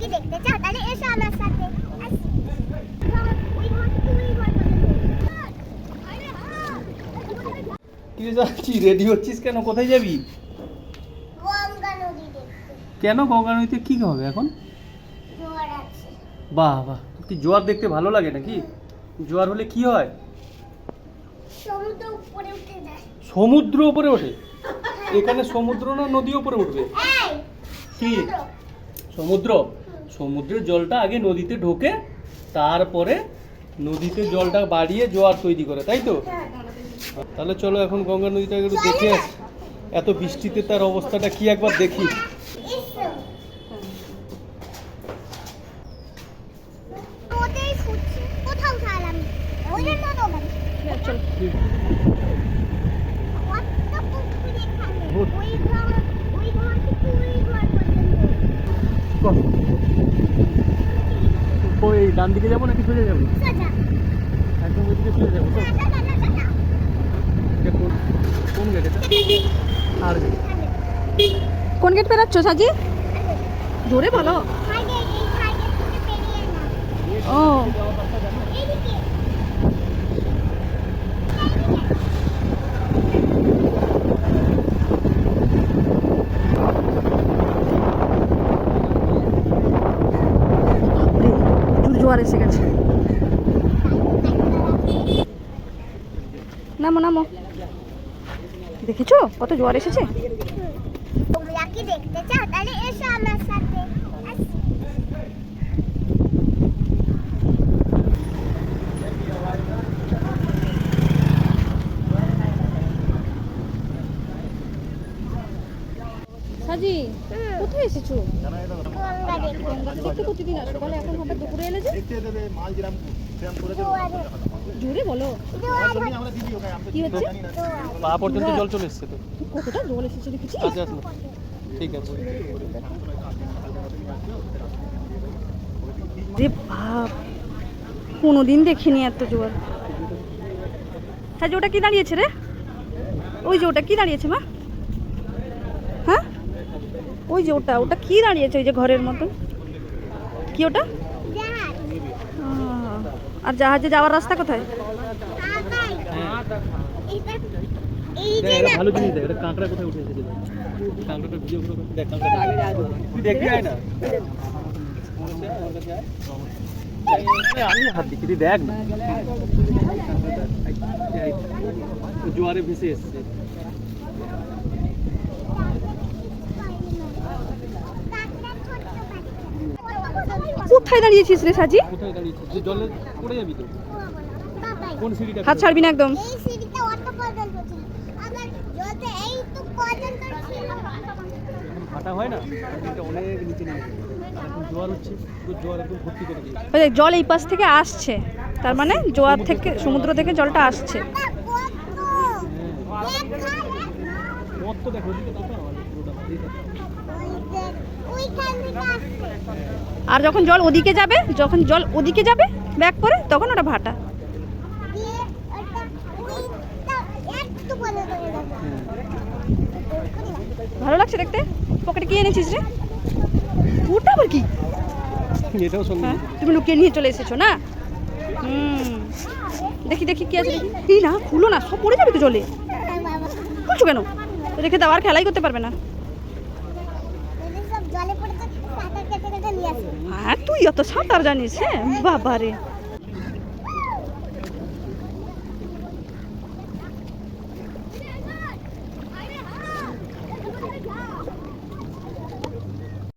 কি দেখতে চাও? তাহলে এসো আমার সাথে। কি রেডি হচ্ছিস কেন? কোথায় যাবি? কেন গঙ্গা নদীতে কি হবে এখন? বাহ বাহ। কি জোয়ার দেখতে ভালো লাগে নাকি? জোয়ার হলে কি হয়? সমুদ্র উপরে ওঠে? এখানে সমুদ্র না নদী উপরে উঠবে? কি? সমুদ্র? সমুদ্রের জলটা আগে নদীতে ঢোকে তারপরে নদীতে জলটা বাড়িয়ে জোয়ার তৈরি করে তাই তো? তাহলে চলো এখন গঙ্গা নদীটাকে একটু দেখে আসি। এত বৃষ্টিতে তার অবস্থাটা কি একবার দেখি ওদের ফুটছে কোথাও ছাড়লাম ওদের মতো ওখানে কত পুকুর এখানে ভূত। ওই ঘর ওই ঘর থেকে ওই ঘর পর্যন্ত ওই ডান দিকে যাব নাকি সোজা যাব? একদম ওই দিকে সোজা যাব তো কোন গেট এটা? আর গেট কোন গেট পেরাচ্ছ সাজি? জোরে বলো। ও। জোয়ার এসে গেছে নামো নামো। দেখেছ? কত জোয়ার এসেছে? দেখতে চাও? তাহলে এসো আমার সাথে। আসি। সাজি কোথায় এসেছ? দেখতে প্রতিদিন আসো বলে এখন হঠাৎ দুপুরে এলে যে। জোরে বলো। কি হচ্ছে? পা পর্যন্ত জল চলে এসছে তো। কতটা জল এসেছে দেখেছি? ঠিক আছে। রে বাপ কোনোদিন দেখিনি এত জোয়ার হ্যাঁ যে ওটা কি দাঁড়িয়েছে রে? ওই যে ওটা কি দাঁড়িয়েছে মা? ওই যে ওটা ওটা কি দাঁড়িয়েছে ওই যে ঘরের মতন? কি ওটা? আর জাহাজে যাওয়ার রাস্তা কোথায়? ভালো দেখ আমি হাত দিচ্ছি দেখ জোয়ারে ভেসে এসছে। কোথায় দাঁড়িয়েছিস রে সাজি? কোথায় দাঁড়িয়েছিস? যে জলে পড়ে যাবি তো। কোন সিঁড়িটা? হাত ছাড়বি না একদম। এই সিঁড়িটা অত পর্যন্ত ছিল আবার জলতে এই তো পর্যন্ত ছিল ভাটা হয় না? এটা অনেক নিচে নেমে গেছে। আর এখন জোয়ার হচ্ছে। জোয়ার একদম ভর্তি করে দিয়েছে। ওই জল এই পাশ থেকে আসছে। তার মানে জোয়ার থেকে সমুদ্র থেকে জলটা আসছে তা কত দেখা মত তো দেখো ওদিকে তাকাও, আর পুরোটা আর যখন জল ওদিকে যাবে যখন জল ওদিকে যাবে ব্যাক করে তখন ওটা ভাটা। ভালো লাগছে দেখতে? পকেটে কি এনেছিস রে? ওটা আবার কি? এটাও হ্যাঁ তুমি লুকিয়ে নিয়ে চলে এসেছ না? হুম। দেখি দেখি কি আছে দেখি। না খুলো না সব পড়ে যাবে তো জলে। খুলছো কেন? রেখে দাও আর খেলাই করতে পারবে না। তুই অত সাঁতার জানিস হ্যাঁ? বাবা রে